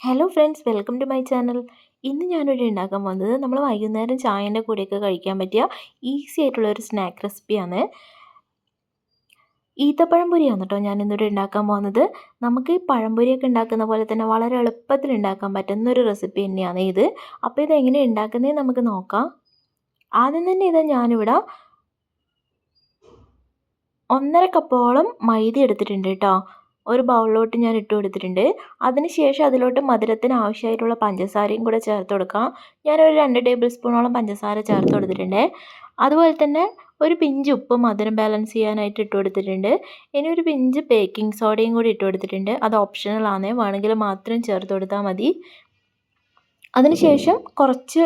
Hello friends welcome to my channel ഇന്ന് ഞാനിവിടെ ഉണ്ടാക്കാൻ വന്നത് നമ്മൾ വൈകുന്നേരം ചായന്റെ കൂടെയൊക്കെ കഴിക്കാൻ പറ്റിയ ഈസി ആയിട്ടുള്ള ഒരു സ്നാക്ക് റെസിപ്പിയാണ് ഈത്തപ്പഴം പൊരിയാണ് കേട്ടോ ഞാൻ ഇന്നിവിടെ ഉണ്ടാക്കാൻ പോകുന്നത്. നമുക്ക് ഈ പഴംപൊരിയൊക്കെ ഉണ്ടാക്കുന്ന പോലെ തന്നെ വളരെ എളുപ്പത്തിൽ ഉണ്ടാക്കാൻ പറ്റുന്ന ഒരു റെസിപ്പി തന്നെയാണ് ഇത്. അപ്പോൾ ഇത് എങ്ങനെ ഉണ്ടാക്കുന്നത് നമുക്ക് നോക്കാം. ആദ്യം തന്നെ ഇത് ഞാനിവിടെ ഒന്നര കപ്പോളം മൈദ എടുത്തിട്ടുണ്ട് കേട്ടോ. ഒരു ബൗളിലോട്ട് ഞാൻ ഇട്ട് കൊടുത്തിട്ടുണ്ട്. അതിനുശേഷം അതിലോട്ട് മധുരത്തിന് ആവശ്യമായിട്ടുള്ള പഞ്ചസാരയും കൂടെ ചേർത്ത് കൊടുക്കാം. ഞാനൊരു രണ്ട് ടേബിൾ സ്പൂണോളം പഞ്ചസാര ചേർത്ത് കൊടുത്തിട്ടുണ്ട്. അതുപോലെ തന്നെ ഒരു പിഞ്ച് ഉപ്പ് മധുരം ബാലൻസ് ചെയ്യാനായിട്ട് ഇട്ട് കൊടുത്തിട്ടുണ്ട്. ഇനി ഒരു പിഞ്ച് ബേക്കിംഗ് സോഡയും കൂടി ഇട്ട് കൊടുത്തിട്ടുണ്ട്. അത് ഓപ്ഷണലാണ് വേണമെങ്കിൽ മാത്രം ചേർത്ത് കൊടുത്താൽ മതി. അതിനുശേഷം കുറച്ച്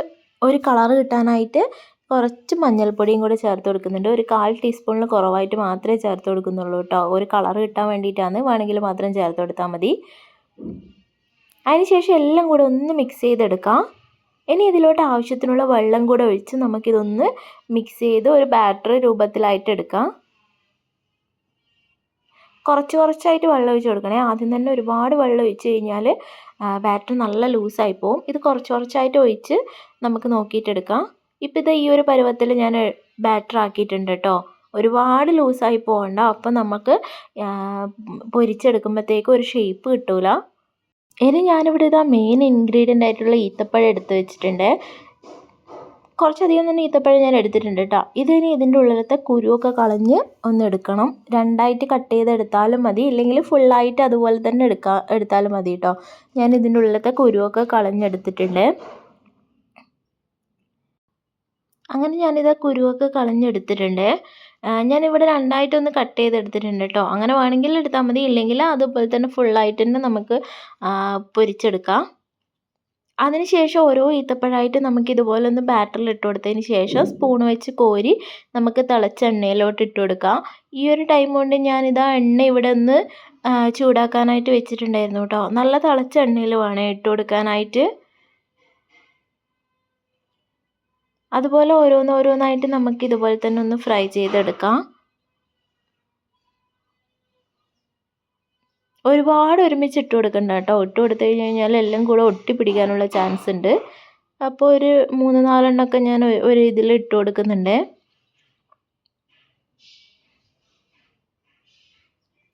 ഒരു കളർ കിട്ടാനായിട്ട് കുറച്ച് മഞ്ഞൾപ്പൊടിയും കൂടെ ചേർത്ത് കൊടുക്കുന്നുണ്ട്. ഒരു കാൽ ടീസ്പൂണിൽ കുറവായിട്ട് മാത്രമേ ചേർത്ത് കൊടുക്കുന്നുള്ളൂ കേട്ടോ. ഒരു കളർ കിട്ടാൻ വേണ്ടിയിട്ടാണ് വേണമെങ്കിൽ മാത്രം ചേർത്ത് കൊടുത്താൽ മതി. അതിനുശേഷം എല്ലാം കൂടെ ഒന്ന് മിക്സ് ചെയ്തെടുക്കാം. ഇനി ഇതിലോട്ട് ആവശ്യത്തിനുള്ള വെള്ളം കൂടെ ഒഴിച്ച് നമുക്കിതൊന്ന് മിക്സ് ചെയ്ത് ഒരു ബാറ്റർ രൂപത്തിലായിട്ട് എടുക്കാം. കുറച്ച് കുറച്ചായിട്ട് വെള്ളം ഒഴിച്ച് കൊടുക്കണേ. ആദ്യം തന്നെ ഒരുപാട് വെള്ളം ഒഴിച്ച് കഴിഞ്ഞാൽ ബാറ്റർ നല്ല ലൂസായി പോവും. ഇത് കുറച്ച് കുറച്ചായിട്ട് ഒഴിച്ച് നമുക്ക് നോക്കിയിട്ടെടുക്കാം. ഇപ്പം ഇത് ഈ ഒരു പരുവത്തിൽ ഞാൻ ബാറ്റർ ആക്കിയിട്ടുണ്ട് കേട്ടോ ഒരുപാട് ലൂസായി പോകണ്ട. അപ്പം നമുക്ക് പൊരിച്ചെടുക്കുമ്പോഴത്തേക്ക് ഒരു ഷേപ്പ് കിട്ടൂല. ഇനി ഞാനിവിടെ ഇതാ മെയിൻ ഇൻഗ്രീഡിയന്റ് ആയിട്ടുള്ള ഈത്തപ്പഴം എടുത്ത് വെച്ചിട്ടുണ്ട്. കുറച്ചധികം തന്നെ ഈത്തപ്പഴം ഞാൻ എടുത്തിട്ടുണ്ട് കേട്ടോ ഇതിനി ഇതിന്റെ ഉള്ളിലത്തെ കുരുവൊക്കെ കളഞ്ഞ് ഒന്ന് എടുക്കണം. രണ്ടായിട്ട് കട്ട് ചെയ്തെടുത്താലും മതി. ഇല്ലെങ്കിൽ ഫുള്ളായിട്ട് അതുപോലെ തന്നെ എടുക്കാം എടുത്താലും മതി കേട്ടോ ഞാൻ ഇതിന്റെ ഉള്ളിലത്തെ കുരുവൊക്കെ കളഞ്ഞെടുത്തിട്ടുണ്ട്. അങ്ങനെ ഞാനിത് കുരുവൊക്കെ കളഞ്ഞെടുത്തിട്ടുണ്ട്. ഞാനിവിടെ രണ്ടായിട്ടൊന്ന് കട്ട് ചെയ്തെടുത്തിട്ടുണ്ട് കേട്ടോ അങ്ങനെ വേണമെങ്കിൽ എടുത്താൽ മതി. ഇല്ലെങ്കിൽ അതുപോലെ തന്നെ ഫുള്ളായിട്ട് തന്നെ നമുക്ക് പൊരിച്ചെടുക്കാം. അതിനുശേഷം ഓരോ ഈത്തപ്പഴമായിട്ട് നമുക്ക് ഇതുപോലെ ഒന്ന് ബാറ്ററിൽ ഇട്ട് കൊടുത്തതിന് ശേഷം സ്പൂൺ വെച്ച് കോരി നമുക്ക് തിളച്ച എണ്ണയിലോട്ട് ഇട്ട് കൊടുക്കാം. ഈ ഒരു ടൈം കൊണ്ട് ഞാനിതാ എണ്ണ ഇവിടെ ഒന്ന് ചൂടാക്കാനായിട്ട് വെച്ചിട്ടുണ്ടായിരുന്നു കേട്ടോ നല്ല തിളച്ച എണ്ണയിൽ വേണം ഇട്ട് കൊടുക്കാനായിട്ട്. അതുപോലെ ഓരോന്നോരോന്നായിട്ട് നമുക്ക് ഇതുപോലെ തന്നെ ഒന്ന് ഫ്രൈ ചെയ്തെടുക്കാം. ഒരുപാട് ഒരുമിച്ച് ഇട്ട് കൊടുക്കണ്ട കേട്ടോ. ഇട്ട് കൊടുത്തു കഴിഞ്ഞ് കഴിഞ്ഞാൽ എല്ലാം കൂടെ ഒട്ടിപ്പിടിക്കാനുള്ള ചാൻസ് ഉണ്ട്. അപ്പോൾ ഒരു മൂന്ന് നാലെണ്ണമൊക്കെ ഞാൻ ഒരു ഇതിൽ ഇട്ട് കൊടുക്കുന്നുണ്ട്.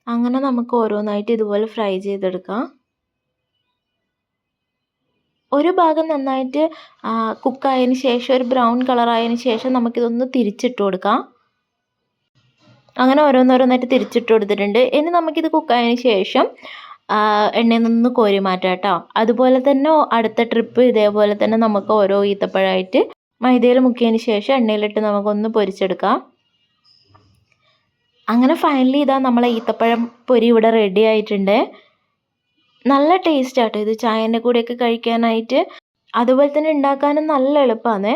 അങ്ങനെ നമുക്ക് ഓരോന്നായിട്ട് ഇതുപോലെ ഫ്രൈ ചെയ്തെടുക്കാം. ഒരു ഭാഗം നന്നായിട്ട് കുക്കായതിന് ശേഷം ഒരു ബ്രൗൺ കളറായതിന് ശേഷം നമുക്കിതൊന്ന് തിരിച്ചിട്ട് കൊടുക്കാം. അങ്ങനെ ഓരോന്നോരോന്നായിട്ട് തിരിച്ചിട്ട് കൊടുത്തിട്ടുണ്ട്. ഇനി നമുക്കിത് കുക്കായതിന് ശേഷം എണ്ണയിൽ നിന്ന് കോരി മാറ്റാം കേട്ടോ. അതുപോലെ തന്നെ അടുത്ത ട്രിപ്പ് ഇതേപോലെ തന്നെ നമുക്ക് ഓരോ ഈത്തപ്പഴമായിട്ട് മൈദയിൽ മുക്കിയതിന് ശേഷം എണ്ണയിലിട്ട് നമുക്കൊന്ന് പൊരിച്ചെടുക്കാം. അങ്ങനെ ഫൈനലി ഇതാ നമ്മളെ ഈത്തപ്പഴം പൊരി ഇവിടെ റെഡി ആയിട്ടുണ്ട്. നല്ല ടേസ്റ്റ് ആട്ടോ ഇത് ചായന്റെ കൂടെയൊക്കെ കഴിക്കാനായിട്ട്. അതുപോലെ തന്നെ ഉണ്ടാക്കാനും നല്ല എളുപ്പമാണ്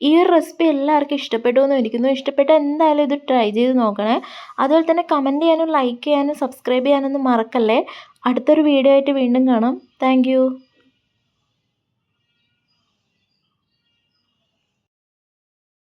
ഈ ഒരു റെസിപ്പി എല്ലാവർക്കും ഇഷ്ടപ്പെട്ടു എന്ന് ഇരിക്കുന്നു ഇഷ്ടപ്പെട്ട എന്തായാലും ഇത് ട്രൈ ചെയ്ത് നോക്കണേ. അതുപോലെ തന്നെ കമന്റ് ചെയ്യാനും ലൈക്ക് ചെയ്യാനും സബ്സ്ക്രൈബ് ചെയ്യാനൊന്നും മറക്കല്ലേ. അടുത്തൊരു വീഡിയോ ആയിട്ട് വീണ്ടും കാണാം. താങ്ക്